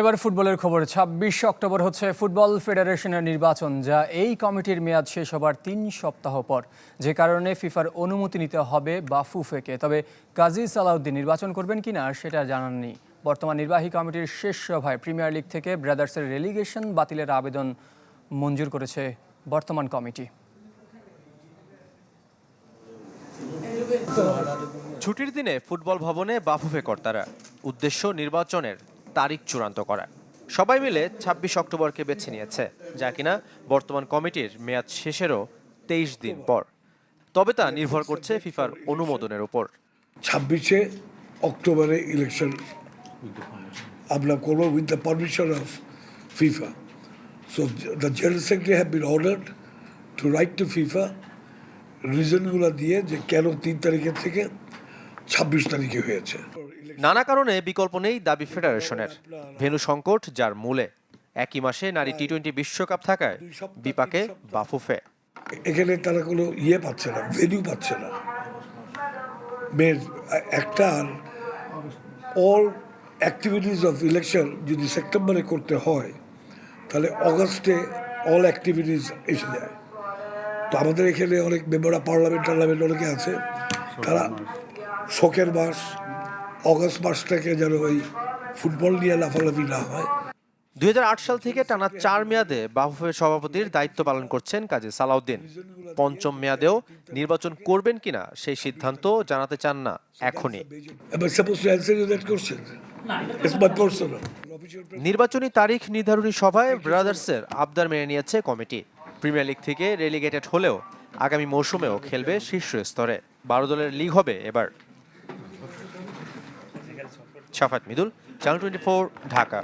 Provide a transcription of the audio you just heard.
এবার ফুটবলের খবর। ছাব্বিশ অক্টোবর হচ্ছে ফুটবল ফেডারেশনের নির্বাচন, যা এই কমিটির মেয়াদ শেষ হবার তিন সপ্তাহ পর। যে কারণে ফিফার অনুমতি নিতে হবে বাফুফেকে। তবে কাজী সালাউদ্দিন নির্বাচন করবেন কিনা সেটা জানাননি। বর্তমান নির্বাহী কমিটির শেষ সভায় প্রিমিয়ার লিগ থেকে ব্রাদার্সের রেলিগেশন বাতিলের আবেদন মঞ্জুর করেছে বর্তমান কমিটি। ছুটির দিনে ফুটবল ভবনে বাফুফে কর্তারা। উদ্দেশ্য নির্বাচনের তারিখ চূড়ান্ত করা সবাই মিলে ছাব্বিশ অক্টোবরকে বেছে নিয়েছে, যা কিনা বর্তমান কমিটির মেয়াদ শেষেরও তেইশ দিন পর। তবে তা নির্ভর করছে ফিফার অনুমোদনের উপর। ছাব্বিশে অক্টোবরে ইলেকশন আমরা করব with the permission of FIFA so the general secretary have been ordered to write to FIFA রিজনগুলো দিয়ে যে কেন তিন তারিখের থেকে ছাব্বিশ তারিখে হয়েছে। নানা কারণে বিকল্প নেই দাবি ফেডারেশনের। ভেনু সংকট যার মূলে। একই মাসে নারী টি টোয়েন্টি বিশ্বকাপ থাকায় বিপাকে বাফুফে। এখানে তারা কোনো ইয়ে পাচ্ছে না ভেনিউ পাচ্ছে না। মেয়ের একটা অল অ্যাক্টিভিটিস অফ ইলেকশন যদি সেপ্টেম্বরে করতে হয় তাহলে অগাস্টে অল অ্যাক্টিভিটিস এসে যায়। তো আমাদের এখানে অনেক মেম্বার অফ পার্লামেন্ট টার্লামেন্ট অনেকে আছে। তারা শোকের মাস অগস্ট মাসটাকে যেন ওই ফুটবল নিয়ে লাফালাফি না হয়। দুই সাল থেকে টানা চার মেয়াদে বাফুফের সভাপতির দায়িত্ব পালন করছেন কাজী সালাউদ্দিন। পঞ্চম মেয়াদেও নির্বাচন করবেন কিনা সেই সিদ্ধান্ত জানাতে চান না এখনই. নির্বাচনী তারিখ নির্ধারণী সভায় ব্রাদার্সের আবদার মেনে নিয়েছে কমিটি। প্রিমিয়ার লিগ থেকে রেলিগেটেড হলেও আগামী মৌসুমেও খেলবে শীর্ষ স্তরে। বারো দলের লিগ হবে এবার। সাফাত মিদুল চ্যানেল টোয়েন্টি ঢাকা।